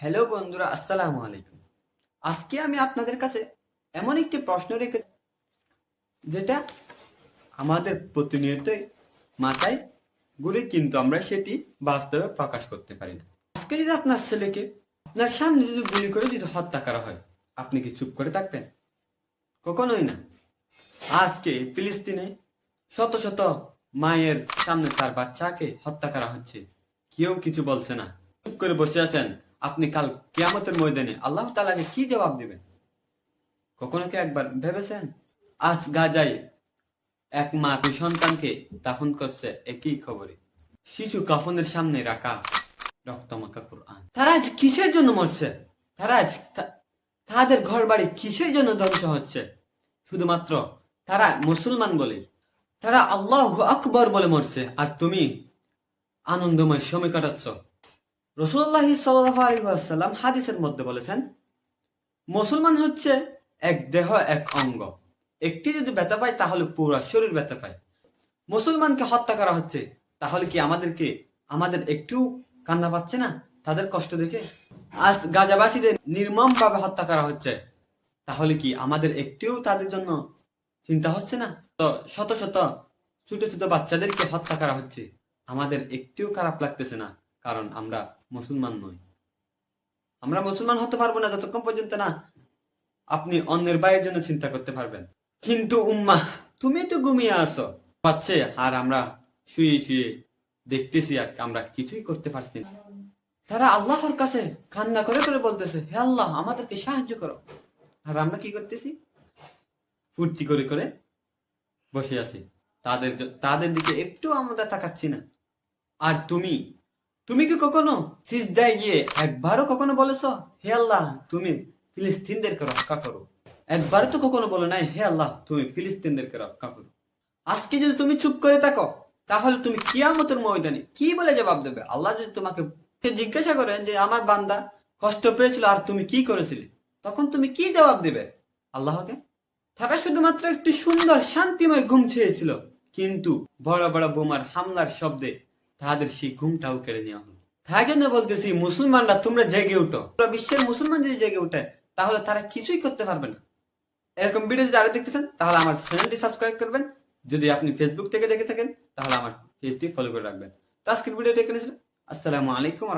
Hello বন্ধুরা, আসসালামু আলাইকুম। আজকে আমি আপনাদের কাছে এমন একটি প্রশ্ন রেখে যেটা আমাদের প্রতিনিয়তই মাথায় ঘুরে, কিন্তু আমরা সেটি বাস্তবে প্রকাশ করতে পারি না। আজকে যদি আপনার ছেলেকে আপনার সামনে যদি গুলি করে যদি হত্যা করা হয়, আপনি কি চুপ করে থাকবেন? কখনোই না। আজকে ফিলিস্তিনে শত শত মায়ের সামনে তার বাচ্চাকে হত্যা করা হচ্ছে। কেউ কিছু বলছে না। চুপ করে বসে আছেন। আপনি কাল কিয়ামতের ময়দানে আল্লাহ তালাকে কি জবাব দিবেন? কখনো কি একবার ভেবেছেন? আজ গাজায় এক মা দুই সন্তানকে দাফন করছে একই খবরে। শিশু কাফনের সামনে রাখা রক্তমাখা কোরআন। তারা আজ কিসের জন্য মরছে? তারা আজ তাদের ঘর বাড়ি কিসের জন্য ধ্বংস হচ্ছে? শুধুমাত্র তারা মুসলমান বলে, তারা আল্লাহ আকবর বলে মরছে। আর তুমি আনন্দময় সময় কাটাচ্ছ। রসুল্লাহ সাল্লাম হাদিসের মধ্যে বলেছেন, মুসলমান হচ্ছে এক দেহ, এক অঙ্গ। একটি যদি ব্যথা পায়, তাহলে পুরো শরীর ব্যথা পায়। মুসলমানকে হত্যা করা হচ্ছে, তাহলে কি আমাদেরকে, আমাদের একটু কান্না পাচ্ছে না? তাদের কষ্ট দেখে? আজ গাজাবাসীদের নির্মম ভাবে হত্যা করা হচ্ছে, তাহলে কি আমাদের একটিও তাদের জন্য চিন্তা হচ্ছে না? তো শত শত, ছোট ছোট বাচ্চাদেরকে হত্যা করা হচ্ছে, আমাদের একটিও খারাপ লাগতেছে না। কারণ আমরা মুসলমান নই। আমরা মুসলমান হতে পারব না যতক্ষণ পর্যন্ত না আপনি অন্যের বাইরের জন্য চিন্তা করতে পারবেন। কিন্তু উম্মা, তুমি তো ঘুমিয়ে আসো পাচ্ছে, আর আমরা শুয়ে শুয়ে দেখতেছি আর আমরা কিছুই করতে পারছি না। তারা আল্লাহর কাছে কান্না করে করে বলতেছে, হে আল্লাহ, আমাদেরকে সাহায্য করো। আর আমরা কি করতেছি? ফুর্তি করে করে বসে আছি। তাদের তাদের দিকে একটু আমরা তাকাচ্ছি না। আর তুমি তুমি কি কখনো সিজদায় গিয়ে একবারও কখনো বলেছ, হে আল্লাহ, তুমি ফিলিস্তিনদেরকে রক্ষা করো একবারও তো কখনো বলো নাই, হে আল্লাহ, তুমি ফিলিস্তিনদেরকে রক্ষা করো আজকে যদি তুমি চুপ করে থাকো, তাহলে তুমি কিয়ামতের ময়দানে কি বলে জবাব দেবে? আল্লাহ যদি তোমাকে জিজ্ঞাসা করে যে, আমার বান্দা কষ্ট পেয়েছিল, আর তুমি কি করেছিলে? তখন তুমি কি জবাব দেবে? আল্লাহকে? তারা শুধুমাত্র একটি সুন্দর, শান্তিময় ঘুম ছেয়েছিল। কিন্তু বড় বড় বোমার হামলার শব্দে তাদের সেই ঘুমটাও কেড়ে নেওয়া হলো। তাই জন্য বলতেছি, মুসলমানরা তোমরা জেগে উঠো। পুরো বিশ্বের মুসলমান যদি জেগে উঠে, তাহলে তারা কিছুই করতে পারবে না। এরকম ভিডিও যদি আরও দেখতে চান, তাহলে আমার চ্যানেলটি সাবস্ক্রাইব করবেন। যদি আপনি ফেসবুক থেকে দেখে থাকেন, তাহলে আমার পেজটি ফলো করে রাখবেন। তো আজকের ভিডিওটা এখানে ছিল। আসসালামু আলাইকুম